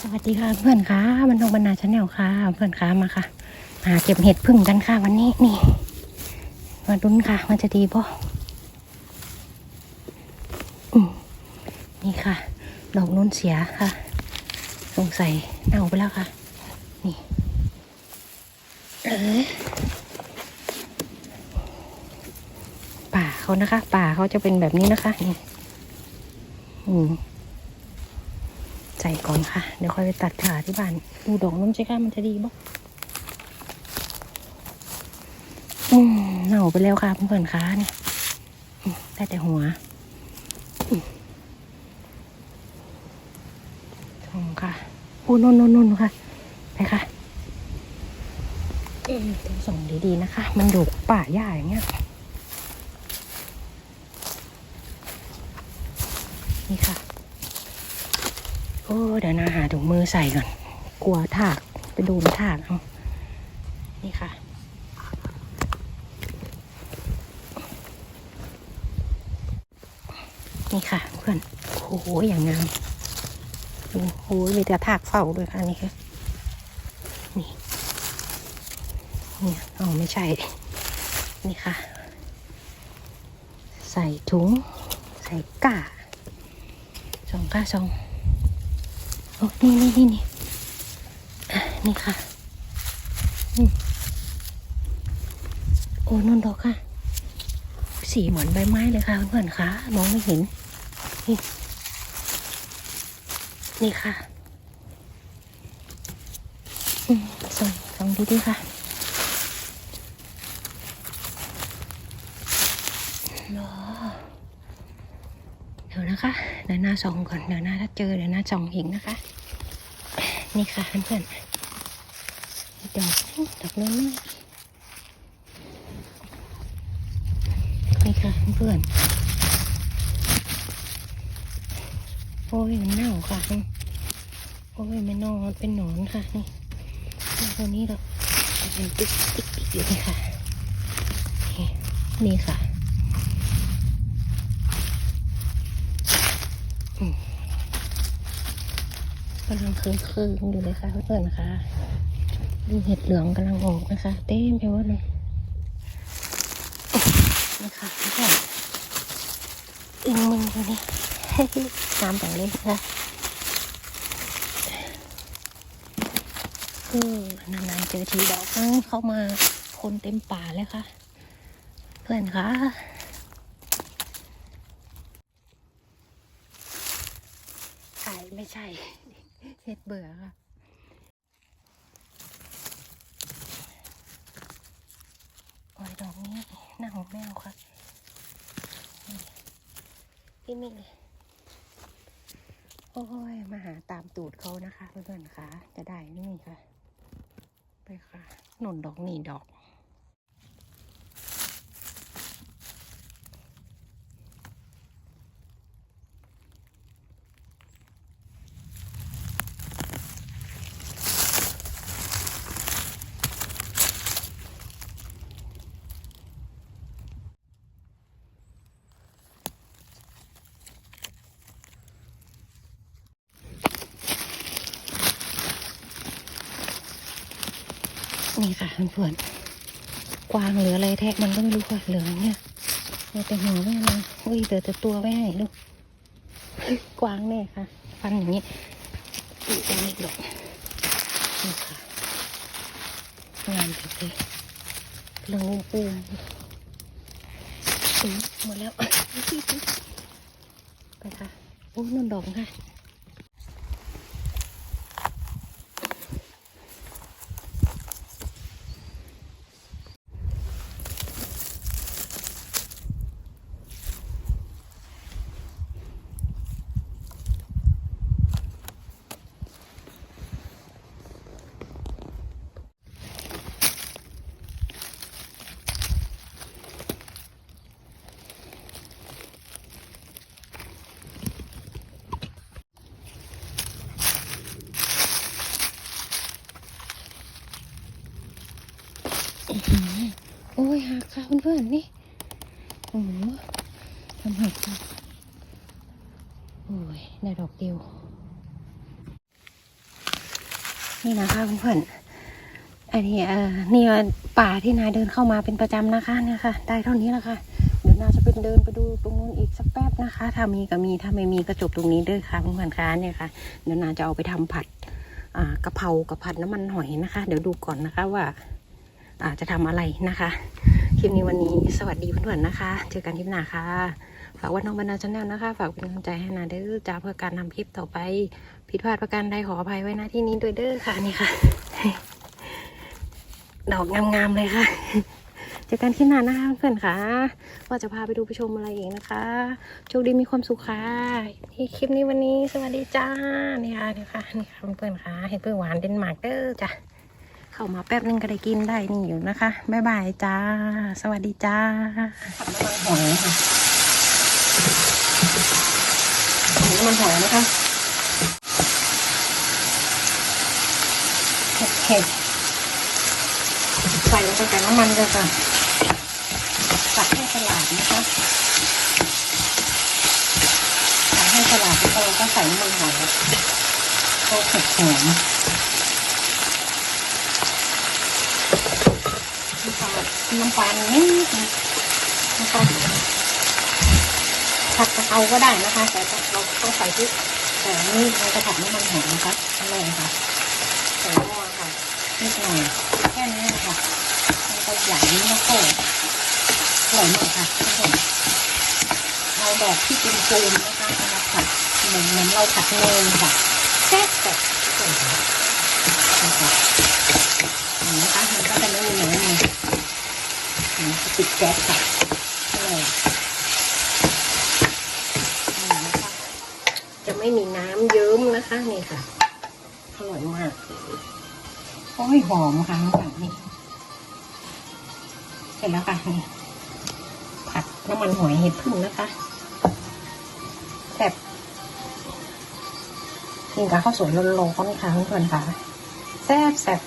สวัสดีค่ะเพื่อนค่ะมันทองบรรณาชาแนลค่ะ เพื่อนค่ะมาค่ะมาเก็บเห็ดพึ่งกันค่ะวันนี้นี่ มาดุนค่ะมันจะดีป่ะนี่ค่ะ ดอกนุ่นเสียค่ะ สงสัยเน่าไปแล้วค่ะ นี่เออป่าเขานะคะ ป่าเขาจะเป็นแบบนี้นะคะนี่อืม ส่ก่อนค่ะ เดี๋ยวค่อยไปตัดขาที่บ้าน ดูดอกน้ำใช่ค่ะมันจะดีบ่อืมเน่าไปแล้วค่ะเพื่อนๆค่ะเนี่ยได้แต่หัวอืมสองค่ะโอ้นนนนนค่ะ ไปค่ะต้องส่งดีๆนะคะ มันดูป่าหญ้าอย่างเงี้ยนี่ค่ะ โอ้เดี๋ยวนะหาถุงมือใส่ก่อน กลัวถากไปโดนถากเอานี่ค่ะ นี่ค่ะเพื่อนโอ้โหอย่างงามโอ้โหมีแต่ถากเฝ้าด้วยค่ะนี่ค่ะนี่เนี่ยอ๋อไม่ใช่ นี่ค่ะ ใส่ถุง ใส่ก้าสองก้าสอง โอ้นี่นี่นี่นี่นี่ค่ะอโอ้นนดอกค่ะ สีเหมือนใบไม้เลยค่ะเพื่อนค่ะมองไม่เห็น นี่นี่ค่ะส่องส่องดีๆค่ะรอเดี๋ยวนะคะ เดี๋ยวหน้าส่องก่อนเดี๋ยวหน้าถ้าเจอเดี๋ยวหน้าสองอีกนะคะ นี่ค่ะเพื่อนๆดอกดอกน้อยๆนี่ค่ะเพื่อนโอ้ยมันเน่าค่ะโอ้ยมันนอนเป็นหนอนค่ะนี่ตัวนี้เราเป็นติ๊กติ๊กติ๊กอยู่นี่ค่ะนี่ค่ะอืม กำลังคืนคืนอยู่เลยค่ะเพื่อนๆนะคะดูเห็ดเหลืองกำลังออกนะคะ เต็มไปหมดเลยนี่ค่ะเพื่อนอึงมึงอยู่นี่น้ำแต่งเล่นค่ะคือนานๆเจอทีดอกเข้ามาคนเต็มป่าเลยค่ะ เพื่อนคะถ่ายไม่ใช่ เห็ดเบื่อค่ะโอ้ยดอกนี้หน้าของแมวค่ะนี่พี่มิกเลยโอ้ย มาหาตามตูดเขานะคะเพื่อนๆค่ะ จะได้นี่ค่ะ ไปค่ะ หนุนดอกนี่ดอก นี่ค่ะเพื่อนๆกวางหรืออะไรแทะมันก็ไม่รู้ค่ะเหลืองเนี่ยแต่หัวไม่เลยอุ้ยแต่แต่ตัวไม่ให้ลูกกวางแน่ค่ะ ฟันอย่างนี้อีกอันนี้ดอกนี่ค่ะงามจริงๆเหลืองปูมอืมหมดแล้วไปค่ะโอ้นนดอกค่ะ โอ้ยหักค่ะเพื่อนๆนี่ โอ้โหทำหักค่ะโอ้ยได้ดอกเดียว นี่นะคะเพื่อนๆอันนี้เอ่อนี่ป่าที่นายเดินเข้ามาเป็นประจำนะคะเนี่ยค่ะ ได้เท่านี้แล้วค่ะเดี๋ยวนาจะเป็นเดินไปดูตรงนู้นอีกสักแป๊บนะคะ ถ้ามีก็มีถ้าไม่มีก็จบตรงนี้เด้อค่ะเพื่อนๆคะเนี่ยค่ะเดี๋ยวนาจะเอาไปทำผัดกะเพรากับผัดน้ำมันหอยนะคะ เดี๋ยวดูก่อนนะคะว่าอ่า จะทำอะไรนะคะ คลิปนี้วันนี้สวัสดีเพื่อนๆนะคะ เจอกันคลิปหน้าค่ะ ฝากวันน้องบรรณาชาแนลนะคะ ฝากเป็นกำลังใจให้นาเด้อจ้าเพื่อการทำคลิปต่อไป ผิดพลาดประการใดขออภัยไว้นะที่นี้ด้วยเด้อค่ะนี่ค่ะ ดอกงามๆเลยค่ะเจอกันคลิปหน้านะคะเพื่อนๆค่ะว่าจะพาไปดูไปชมอะไรอีกนะคะโชคดีมีความสุขค่ะที่คลิปนี้วันนี้สวัสดีจ้านี่ค่ะนี่ค่ะนี่ค่ะเพื่อนๆค่ะเห็ดเพื่อหวานเดนมาร์กเด้อจ้ะ เข้ามาแป๊บนึงก็ได้กินได้นี่อยู่นะคะบ๊ายบายจ้า สวัสดีจ้าผัดน้ำมันหอยค่ะน้ำมันหอยนะคะเห็ดเห็ดใส่ลงไปกับน้ำมันเลยค่ะตักให้สลาดนะคะตักให้สลาดแล้วก็เราก็ใส่น้ำมันหอยก็เผ็ดหอม น้ำปลานนิดนึงนะคะผัดกะเพราก็ได้นะคะ แต่เราต้องใส่พริกแต่นี่เราจะผัดน้ำมันหอมนะคะนั่นเลยค่ะใส่หม้อค่ะนิดหน่อยแค่นี้นะคะแล้วก็อย่างนี้แล้วก็อร่อยมากค่ะทุกคนเราแบบที่เป็นปูนนะคะมาผัดเหมือนเหมือนเราผัดเนยค่ะแซ่บแบบทุกคนค่ะนะคะเห็นนะคะมันก็จะไม่มี ปิดแก๊สค่ะจะไม่มีน้ำเยิ้มนะคะนี่ค่ะอร่อยมากโอ้ยหอมค่ะแบบนี้เสร็จแล้วค่ะนี่ผัดน้ำมันหอยเห็ดพึ่งนะคะแซ่บกินกับข้าวสวยร้อนๆค่ะเพื่อนๆค่ะแซ่บแซ่บ